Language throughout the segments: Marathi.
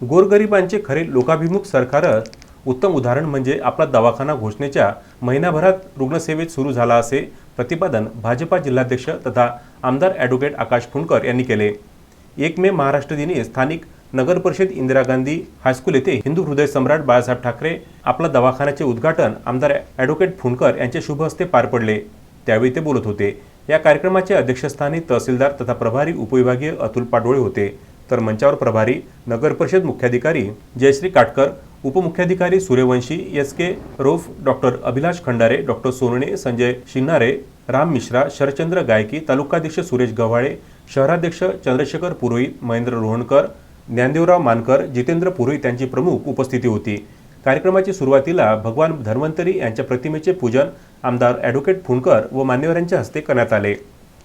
गोरगरिबांचे खरे लोकाभिमुख सरकारच उत्तम उदाहरण म्हणजे आपला दवाखाना घोषणेच्या महिनाभरात रुग्णसेवेत सुरू झाला असे प्रतिपादन भाजपा जिल्हाध्यक्ष तथा आमदार ॲडव्होकेट आकाश फुंडकर यांनी केले. एक मे महाराष्ट्र दिनी स्थानिक नगर परिषद इंदिरा गांधी हायस्कूल येथे हिंदू हृदय सम्राट बाळासाहेब ठाकरे आपला दवाखान्याचे उद्घाटन आमदार ॲडव्होकेट फुंडकर यांच्या शुभ हस्ते पार पडले. त्यावेळी ते बोलत होते. या कार्यक्रमाचे अध्यक्षस्थानी तहसीलदार तथा प्रभारी उपविभागीय अतुल पाडोळे होते. तर मंचावर प्रभारी नगर परिषद मुख्याधिकारी जयश्री काटकर उपमुख्याधिकारी सूर्यवंशी एस के रोफ डॉक्टर अभिलाष खंडारे डॉक्टर सोनणे संजय शिन्नारे राम मिश्रा शरचंद्र गायकी तालुकाध्यक्ष सुरेश गव्हाळे शहराध्यक्ष चंद्रशेखर पुरोहित महेंद्र रोहणकर ज्ञानदेवराव मानकर जितेंद्र पुरोहित यांची प्रमुख उपस्थिती होती. कार्यक्रमाची सुरुवातीला भगवान धन्वंतरी यांच्या प्रतिमेचे पूजन आमदार ॲडव्होकेट फुंडकर व मान्यवरांच्या हस्ते करण्यात आले.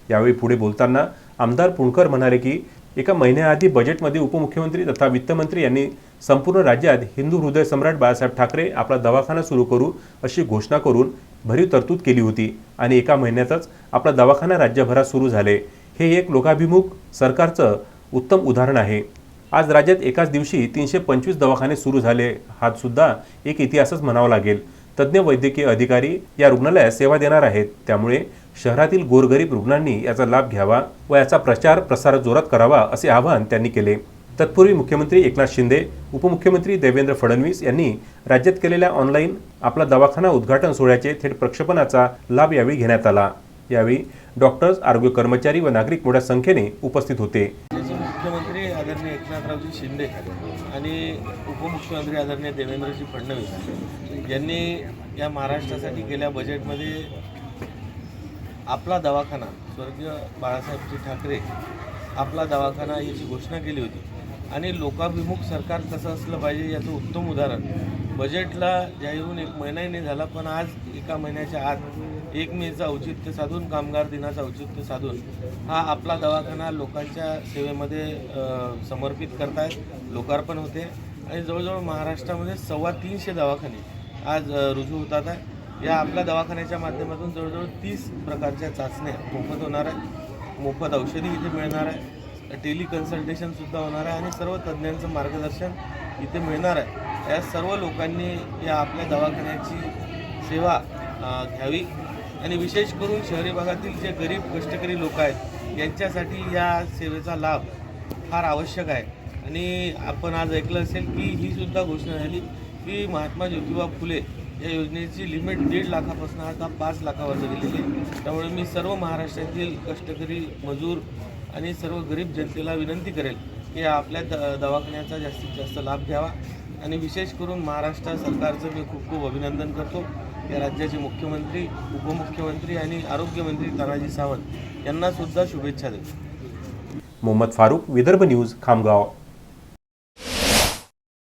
यावेळी पुढे बोलताना आमदार पुणकर म्हणाले की एका महिन्याआधी बजेटमध्ये उपमुख्यमंत्री तथा वित्तमंत्री यांनी संपूर्ण राज्यात हिंदू हृदय सम्राट बाळासाहेब ठाकरे आपला दवाखाना सुरू करू अशी घोषणा करून भरीव तरतूद केली होती आणि एका महिन्यातच आपला दवाखाना राज्यभरात सुरू झाले. हे एक लोकाभिमुख सरकारचं उत्तम उदाहरण आहे. आज राज्यात एकाच दिवशी तीनशे पंचवीस दवाखाने सुरू झाले. हा सुद्धा एक इतिहासच म्हणावा लागेल. तज्ज्ञ वैद्यकीय अधिकारी या रुग्णालयात सेवा देणार आहेत. त्यामुळे शहरातील गोरगरीब रुग्णांनी याचा लाभ घ्यावा व याचा प्रचार प्रसार जोरात करावा असे आवाहन त्यांनी केले. तत्पूर्वी मुख्यमंत्री एकनाथ शिंदे उपमुख्यमंत्री देवेंद्र फडणवीस यांनी राज्यात केलेल्या ऑनलाईन आपला दवाखाना उद्घाटन सोहळ्याचे थेट प्रक्षेपणाचा लाभ यावेळी घेण्यात आला. यावेळी डॉक्टर्स आरोग्य कर्मचारी व नागरिक मोठ्या संख्येने उपस्थित होते. मुख्यमंत्री आदरणीय एकनाथरावजी शिंदे आणि उपमुख्यमंत्री आदरणीय देवेंद्रजी फडणवीस यांनी या महाराष्ट्रासाठी गेल्या बजेटमध्ये आपला दवाखाना स्वर्गीय बाळासाहेबजी ठाकरे आपला दवाखाना याची घोषणा केली होती. आणि लोकाभिमुख सरकार कसं असलं पाहिजे याचं उत्तम उदाहरण. बजेटला जाहीरून एक महिनाही नाही झाला पण आज एका महिन्याच्या आत एक मेचं औचित्य साधून कामगार दिनाचं औचित्य साधून हा आपला दवाखाना लोकांच्या सेवेमध्ये समर्पित करतायत लोकार्पण होते. आणि जवळजवळ महाराष्ट्रामध्ये सव्वा तीनशे दवाखाने आज रुजू होतात आहे. या आपल्या दवाखान्याच्या माध्यमातून जवळजवळ तीस प्रकारच्या चाचण्या मोफत होणार आहे मोफत औषधी इथे मिळणार आहे टेली कन्सल्टेशनसुद्धा होणार आहे आणि सर्व तज्ज्ञांचं मार्गदर्शन इथे मिळणार आहे. या सर्व लोकांनी या आपल्या दवाखान्याची सेवा घ्यावी. आणि विशेष करून शहरी भागातील जे गरीब कष्टकरी लोक आहेत यांच्यासाठी या सेवेचा लाभ फार आवश्यक आहे. आणि आपण आज ऐकलं असेल की ही सुद्धा घोषणा झाली की महात्मा ज्योतिबा फुले या योजनेची लिमिट दीड लाखापासून आता पाच लाखावर गेलेली आहे. त्यामुळे मी सर्व महाराष्ट्रातील कष्टकरी मजूर आणि सर्व गरीब जनतेला विनंती करेल की आपल्या द दवाखान्याचा जास्तीत जास्त लाभ घ्यावा. आणि विशेष करून महाराष्ट्र सरकारचं मी खूप खूप अभिनंदन करतो. या राज्याचे मुख्यमंत्री उपमुख्यमंत्री आणि आरोग्यमंत्री तानाजी सावंत यांनासुद्धा शुभेच्छा देतो. मोहम्मद फारूक विदर्भ न्यूज खामगाव.